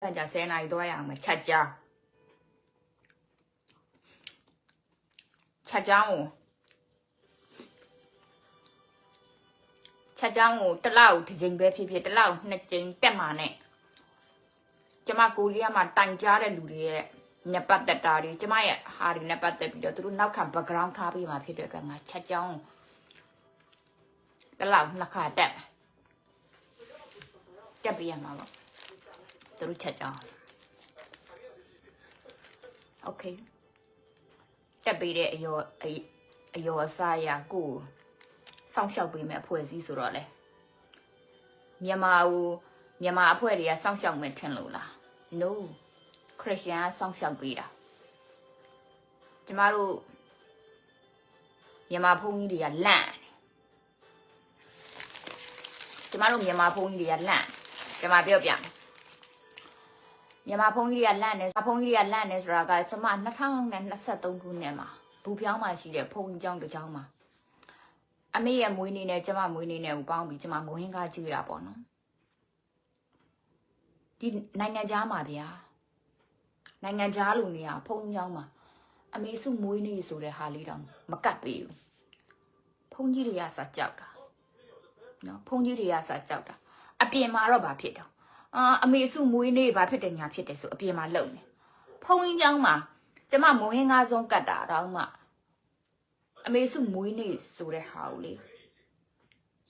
အဲ့ကြ10နာရီသွားရအောင်မယ်ချက်ကြောင်းချက်ကြောင်းကိုချက်ကြောင်းကိုတစ်လောက်တစ်ချိန်ပဲဖြစ်ဖြစ်တစ်လောက်နှစ်ချိန်တက်မှာနဲ့ကျမကိုရီးယားမှာတိုင်ကြားတဲ့လူတွေရဲ့ညပတ်သက်တာတွေကျမရဲ့ဟာတွေနဲ့ပတ်သက်ပြီးတော့သူတို့နောက်ခံ background ထားပေးမှာဖြစ်တဲ့အတွက်ငါချက်ကြောင်းကိုတစ်လောက်နှစ်ခါတက်မယ်တက်ပြရမှာပေါ့ သူတို့ချက်ကြောင်း Okay တက်ပေးတဲ့အယောအယောအစားရကိုစောင့်ရှောက်ပေးမဲ့အဖွဲ့အစည်းဆိုတော့လေမြန်မာကိုမြန်မာအဖွဲ့တွေကစောင့်ရှောက်မယ်ထင်လို့လား No ခရစ်ယာန်ကစောင့်ရှောက်ပေးတာကျမတို့မြန်မာဘုန်းကြီးတွေကလန့်ကျမတို့မြန်မာဘုန်းကြီးတွေကလန့်ကျမပြောပြမယ် မြန်မာဘုန်းကြီးတွေကလန့်နေဘုန်းကြီးတွေကလန့်နေဆိုတာကကျမ2023ခုနှစ်မှာဘူပြောင်းမှာရှိတဲ့ဘုန်းကြီးကျောင်းတစ်ကျောင်းမှာအမေရဲ့မွေးနေ့နဲ့ကျမမွေးနေ့နဲ့ကိုပေါင်းပြီးကျမမွေးဟင်းကားကျွေးတာပေါ့နော်ဒီနိုင်ငံခြားမှာဗျာနိုင်ငံခြားလူနေရဘုန်းကြီးကျောင်းမှာအမေစုမွေးနေ့ဆိုတဲ့ဟာလေးတော့မကတ်ပေးဘူးဘုန်းကြီးတွေကစကြောက်တာနော်ဘုန်းကြီးတွေကစကြောက်တာအပြင်မှာတော့ဗာဖြစ်တော့ အာအမေစုမွေးနေ့ဘာဖြစ်တယ်ညာဖြစ်တယ်ဆိုအပြင်မှာလုံနေဖုံကြီးကျောင်းမှာကျမမဝင်းကားဆုံးကတ်တာတော့မှအမေစုမွေးနေ့ဆိုတဲ့ဟာကိုလေ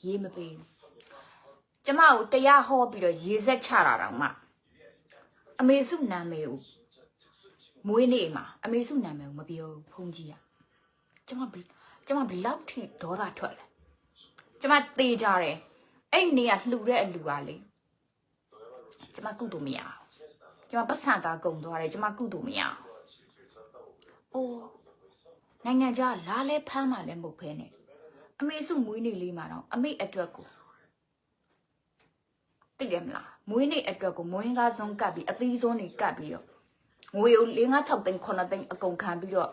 ရေးမပေးဘူးကျမကိုတရားဟောပြီးတော့ရေဆက်ချတာတော့မှအမေစုနာမည်ကိုမွေးနေ့မှာအမေစုနာမည်ကိုမပြောဘူးဖုန်းကြီးอ่ะကျမကျမဘလောက်ထိဒေါသထွက်လဲကျမတေးကြတယ်အဲ့နေရလှူတဲ့အလူပါလေ ကျမကုတူမရအောင်ကျမပတ်စံသားကုံသွားတယ်ကျမကုတူမရအောင်အိုးနိုင်ငံခြားလာလဲဖမ်းမှလည်းမဟုတ်ဖဲနဲ့အမေစုမွေးနေ့လေးမှာတော့အမေအတွက်ကိုသိတယ်မလားမွေးနေ့အတွက်ကိုမွေးကားဆုံးကပ်ပြီးအသီးဆုံးနေကပ်ပြီးတော့ငွေကို၄၅6သိန်း9သိန်းအကုန်ခံပြီးတော့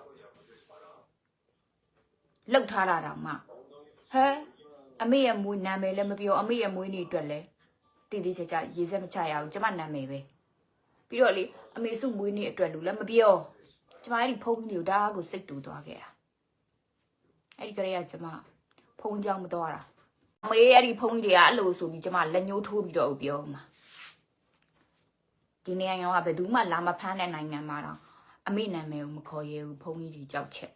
လောက်ထားတာတော့မှဟဲအမေရဲ့မွေးနာမည်လည်းမပြောအမေရဲ့မွေးနေ့အတွက်လည်း တည်တည်ချာချာရေးစက်မချရအောင်ကျမနာမည်ပဲပြီးတော့လေအမေစုမွေးနေ့အတွက်လူလည်းမပြောကျမအဲ့ဒီဖုန်းကြီးကိုဒါကိုစိတ်တူသွားခဲ့တာအဲ့ဒီကလေးကကျမဖုန်းကြောင်မသွားတာအမေအဲ့ဒီဖုန်းကြီးတွေကအဲ့လိုဆိုပြီးကျမလက်ညှိုးထိုးပြီးတော့ပြောမှာဒီနေရာကဘယ်သူမှလာမဖမ်းတဲ့နိုင်ငံမှာတော့အမေနာမည်ကိုမခေါ်ရဘူးဖုန်းကြီးတွေကြောက်ချက်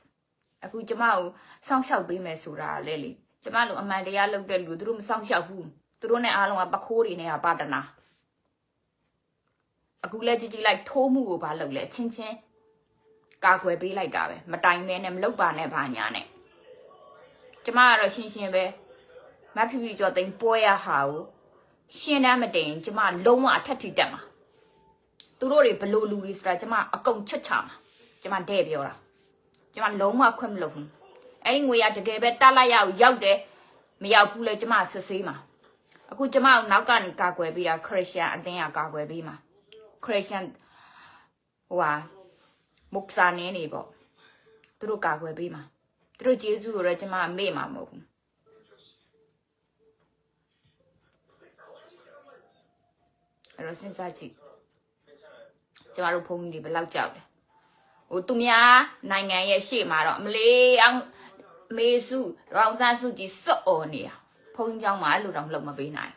အခုကျမကိုစောင့်ရှောက်ပေးမယ်ဆိုတာလေလေကျမလိုအမှန်တရားလုပ်တဲ့လူသူတို့မစောင့်ရှောက်ဘူး သူတို့နဲ့အားလုံးကပခိုးတွေနဲ့ကပါတနာအခုလဲကြည့်ကြည့်လိုက်ထိုးမှုကိုဘာလုပ်လဲချင်းချင်းကာကွယ်ပေးလိုက်တာပဲမတိုင်မဲနဲ့မလုတ်ပါနဲ့ဘာညာနဲ့ကျမကတော့ရှင်းရှင်းပဲမဖြူဖြူကျော်သိန်းပွဲရဟာကိုရှင်းတမ်းမတင်ကျမလုံးဝအထက်ထိတက်မှာသူတို့တွေဘလို့လူတွေဆိုတာကျမအကုန်ချွတ်ချမှာကျမတဲ့ပြောတာကျမလုံးဝခွင့်မလုပ်ဘူးအဲ့ဒီငွေရတကယ်ပဲတတ်လိုက်ရအောင်ရောက်တယ်မရောက်ဘူးလေကျမစစ်ဆေးမှာ အခုကျမတို့နောက်ကနေကာကွယ်ပြီးတာခရစ်ယာန်အသင်းကကာကွယ်ပြီးမှာခရစ်ယာန်ဟိုဟာမုတ်စာနင်းနေပေါ့သူတို့ကာကွယ်ပြီးမှာသူတို့ဂျေဇုကိုတော့ကျမမေ့မှာမဟုတ်ဘူးအဲ့တော့စဉ်းစားကြည့်ကျမတို့ဘုန်းကြီးတွေဘယ်လောက်ကြောက်လဲဟိုသူများနိုင်ငံရဲ့ရှေ့မှာတော့အမလေးအောင်မေစုရောင်ဆန်းစုကြည်စွတ်អော်နေတာ phong cho mọi lưu động lực mà bị nại.